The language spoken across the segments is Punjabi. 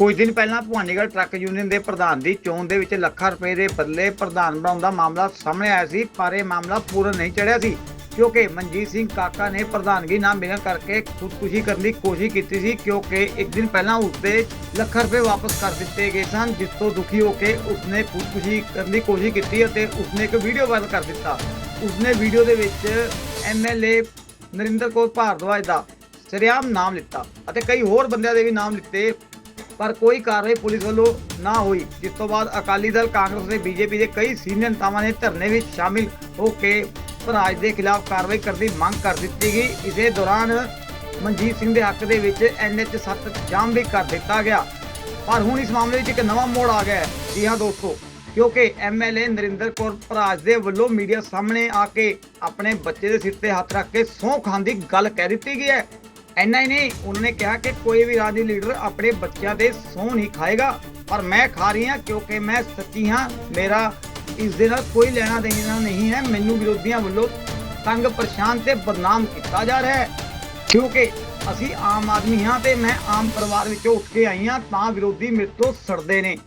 ਕੁਝ ਦਿਨ ਪਹਿਲਾਂ ਭਵਾਨੀਗੜ੍ਹ ਟਰੱਕ ਯੂਨੀਅਨ ਦੇ ਪ੍ਰਧਾਨ ਦੀ ਚੋਣ ਦੇ ਵਿੱਚ ਲੱਖਾਂ ਰੁਪਏ ਦੇ ਬਦਲੇ ਪ੍ਰਧਾਨ ਬਣਾਉਣ ਦਾ ਮਾਮਲਾ ਸਾਹਮਣੇ ਆਇਆ ਸੀ, ਪਰ ਇਹ ਮਾਮਲਾ ਪੂਰਨ ਨਹੀਂ ਚੜਿਆ ਸੀ, ਕਿਉਂਕਿ ਮਨਜੀਤ ਸਿੰਘ ਕਾਕਾ ਨੇ ਪ੍ਰਧਾਨਗੀ ਨਾ ਮਿਲਣ ਕਰਕੇ ਖੁਦਕੁਸ਼ੀ ਕਰਨ ਦੀ ਕੋਸ਼ਿਸ਼ ਕੀਤੀ ਸੀ, ਕਿਉਂਕਿ ਇੱਕ ਦਿਨ ਪਹਿਲਾਂ ਉਸਦੇ ਲੱਖਾਂ ਰੁਪਏ ਵਾਪਸ ਕਰ ਦਿੱਤੇ ਗਏ ਸਨ, ਜਿਸ ਤੋਂ ਦੁਖੀ ਹੋ ਕੇ ਉਸਨੇ ਖੁਦਕੁਸ਼ੀ ਕਰਨ ਦੀ ਕੋਸ਼ਿਸ਼ ਕੀਤੀ ਅਤੇ ਉਸਨੇ ਇੱਕ ਵੀਡੀਓ ਵਾਇਰਲ ਕਰ ਦਿੱਤਾ। ਉਸਨੇ ਵੀਡੀਓ ਦੇ ਵਿੱਚ ਐਮਐਲਏ ਨਰਿੰਦਰ ਕੌਰ ਭਾਰਦਵਾਜ ਦਾ ਸਰਿਆਮ ਨਾਮ ਲਿੱਤਾ ਅਤੇ ਕਈ ਹੋਰ ਬੰਦਿਆਂ ਦੇ ਵੀ ਨਾਮ ਲਿੱਤੇ। ਪਰ ਕੋਈ ਕਾਰਵਾਈ ਪੁਲਿਸ ਵੱਲੋਂ ਨਾ ਹੋਈ, ਜਿਸ ਤੋਂ ਬਾਅਦ ਅਕਾਲੀ ਦਲ, ਕਾਂਗਰਸ ਤੇ ਬੀਜੇਪੀ ਦੇ ਕਈ ਸੀਨੀਅਰ ਨੇਤਾਵਾਂ ਨੇ ਧਰਨੇ ਵਿੱਚ ਸ਼ਾਮਿਲ ਹੋ ਕੇ ਭਰਾਜ ਦੇ ਖਿਲਾਫ ਕਾਰਵਾਈ ਕਰਨ ਦੀ ਮੰਗ ਕਰ ਦਿੱਤੀ ਗਈ। ਇਸੇ ਦੌਰਾਨ ਮਨਜੀਤ ਸਿੰਘ ਦੇ ਹੱਕ ਦੇ ਵਿੱਚ ਐਨਐਚ 7 ਜਾਮ ਵੀ ਕਰ ਦਿੱਤਾ ਗਿਆ। ਪਰ ਹੁਣ ਇਸ ਮਾਮਲੇ ਵਿੱਚ ਇੱਕ ਨਵਾਂ ਮੋੜ ਆ ਗਿਆ ਹੈ। ਜੀ ਹਾਂ ਦੋਸਤੋ, ਕਿਉਂਕਿ ਐਮਐਲਏ ਨਰਿੰਦਰ ਕੌਰ ਭਰਾਜ ਦੇ ਵੱਲੋਂ ਮੀਡੀਆ ਸਾਹਮਣੇ ਆ ਕੇ ਆਪਣੇ ਬੱਚੇ ਦੇ ਸਿਰ ਤੇ ਹੱਥ ਰੱਖ ਕੇ ਸਹੁੰ ਖਾਣ ਦੀ ਗੱਲ ਕਹਿ ਦਿੱਤੀ ਗਈ ਹੈ। ਐਨਾ ਹੀ ਨਹੀਂ, ਉਹਨਾਂ ਨੇ ਕਿਹਾ ਕਿ ਕੋਈ ਵੀ ਰਾਜਨੀਤਿਕ ਲੀਡਰ ਆਪਣੇ ਬੱਚਿਆਂ ਦੇ ਸਹੁੰ ਨਹੀਂ ਖਾਏਗਾ। ਪਰ ਮੈਂ ਖਾ ਰਹੀ ਹਾਂ ਕਿਉਂਕਿ ਮੈਂ ਸੱਚੀ ਹਾਂ, ਮੇਰਾ ਇਸ ਦੇ ਨਾਲ ਕੋਈ ਲੈਣਾ ਦੇਣਾ ਨਹੀਂ ਹੈ। ਮੈਨੂੰ ਵਿਰੋਧੀਆਂ ਵੱਲੋਂ ਤੰਗ, ਪਰੇਸ਼ਾਨ ਤੇ ਬਦਨਾਮ ਕੀਤਾ ਜਾ ਰਿਹਾ ਹੈ। ਕਿਉਂਕਿ ਅਸੀਂ ਆਮ ਆਦਮੀ ਹਾਂ ਤੇ ਮੈਂ ਆਮ ਪਰਿਵਾਰ ਵਿੱਚੋਂ ਉੱਠ ਕੇ ਆਈ ਹਾਂ, ਤਾਂ ਵਿਰੋਧੀ ਮੇਰੇ ਤੋਂ ਸੜਦੇ ਨੇ।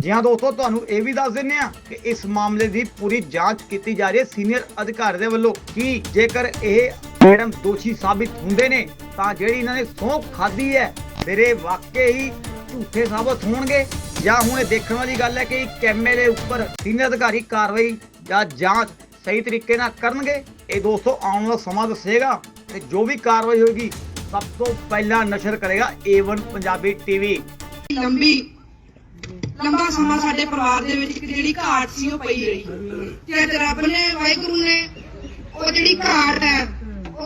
ਜੀ ਹਾਂ ਦੋਸਤੋ, ਤੁਹਾਨੂੰ ਇਹ ਵੀ ਦੱਸ ਦਿੰਨੇ ਆ ਕਿ ਇਸ ਮਾਮਲੇ ਦੀ ਪੂਰੀ ਜਾਂਚ ਕੀਤੀ ਜਾ ਰਹੀ ਹੈ। ਸੀਨੀਅਰ ਅਧਿਕਾਰੀ ਦੇ ਵੱਲੋਂ ਕਿ ਜੇਕਰ ਇਹ ਮੈਡਮ, ਦੋਸ਼ੀ ਸਾਬਿਤ ਹੁੰਦੇ ਨੇ, ਤਾਂ ਜਿਹੜੀ ਇਹਨਾਂ ਨੇ ਸਹੁੰ ਖਾਧੀ ਹੈ ਫਿਰ ਵਾਕਈ ਹੀ ਝੂਠੇ ਸਾਬਤ ਹੋਣਗੇ। ਜਾਂ ਹੁਣ ਇਹ ਦੇਖਣ ਵਾਲੀ ਗੱਲ ਹੈ ਕਿ ਇੱਕ ਐਮਐਲਏ ਉੱਪਰ ਸੀਨੀਅਰ ਅਧਿਕਾਰੀ ਕਾਰਵਾਈ ਜਾਂ ਜਾਂਚ ਸਹੀ ਤਰੀਕੇ ਨਾਲ ਕਰਨਗੇ, ਇਹ ਦੋਸਤੋ ਆਉਣ ਵਾਲਾ ਸਮਾਂ ਦੱਸੇਗਾ। ਤੇ ਜੋ ਵੀ ਕਾਰਵਾਈ ਹੋਏਗੀ, ਸਭ ਤੋਂ ਪਹਿਲਾਂ ਨਸ਼ਰ ਕਰੇਗਾ A1 ਪੰਜਾਬੀ ਟੀਵੀ ਲੰਬੀ, ਲੰਬਾ ਸਮਾਂ ਸਾਡੇ ਪਰਿਵਾਰ ਦੇ ਵਿੱਚ ਇੱਕ ਜਿਹੜੀ ਘਾਟ ਸੀ ਉਹ ਪਈ ਰਹੀ। ਤੇ ਅੱਜ ਰੱਬ ਨੇ, ਵਾਹਿਗੁਰੂ ਨੇ, ਉਹ ਜਿਹੜੀ ਘਾਟ ਹੈ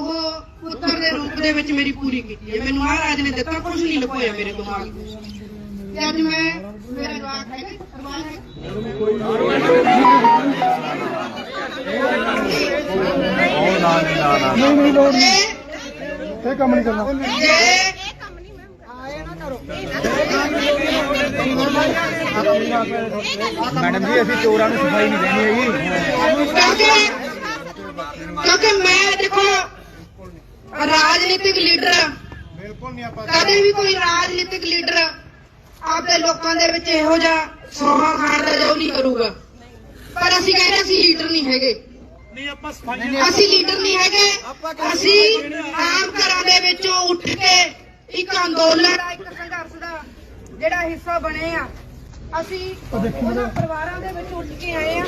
ਉਹ ਪੁੱਤਰ ਦੇ ਰੂਪ ਦੇ ਵਿੱਚ ਮੇਰੀ ਪੂਰੀ ਕੀਤੀ ਹੈ। ਮੈਨੂੰ ਮਹਾਰਾਜ ਨੇ ਦਿੱਤਾ ਕੁਝ ਨਹੀਂ ਲੁਕੋਇਆ ਮੇਰੇ ਦਿਮਾਗ ਤੋਂ ਤੇ ਅੱਜ ਮੈਂ ਮੇਰੇ ਜਵਾਕ ਹੈ ਅਰਮਾਨ ਹੈ? ਇਹ ਕੰਮ ਨਹੀਂ ਕਰਨਾ। ਜੇ ਮੈਡਮ ਜੀ ਅਸੀਂ ਚੋਰਾਂ ਨੂੰ ਸਫ਼ਾਈ ਨਹੀਂ ਦੇਣੀ ਹੈਗੀ। ਕਿਉਂਕਿ ਮੈਂ ਦੇਖੋ ਰਾਜਨੀਤਿਕ ਲੀਡਰ। ਬਿਲਕੁਲ ਨਹੀਂ ਆਪਾਂ ਕਦੇ ਵੀ ਕੋਈ ਰਾਜਨੀਤਿਕ ਲੀਡਰ ਆਪਦੇ ਲੋਕਾਂ ਦੇ ਵਿੱਚ ਇਹੋ ਜਿਹਾ ਸੋਹਾ ਖਾਣ ਦਾ ਜੋ ਨਹੀਂ ਕਰੂਗਾ। ਪਰ ਅਸੀਂ ਕਹਿੰਦੇ ਅਸੀਂ ਲੀਡਰ ਨਹੀਂ ਹੈਗੇ। ਨਹੀਂ ਆਪਾਂ ਸਫ਼ਾਈ ਅਸੀਂ ਲੀਡਰ ਨਹੀਂ ਹੈਗੇ। ਅਸੀਂ ਆਮ ਘਰਾਂ ਦੇ ਵਿੱਚੋਂ ਉੱਠ ਕੇ ਇੱਕ ਅੰਦੋਲਨ ਦਾ ਇੱਕ ਸੰਘਰਸ਼ ਦਾ ਜਿਹੜਾ ਹਿੱਸਾ ਬਣੇ ਆ ਅਸੀਂ ਉਹਨਾਂ ਪਰਿਵਾਰਾਂ ਦੇ ਵਿੱਚ ਉੱਠ ਕੇ ਆਏ ਆ।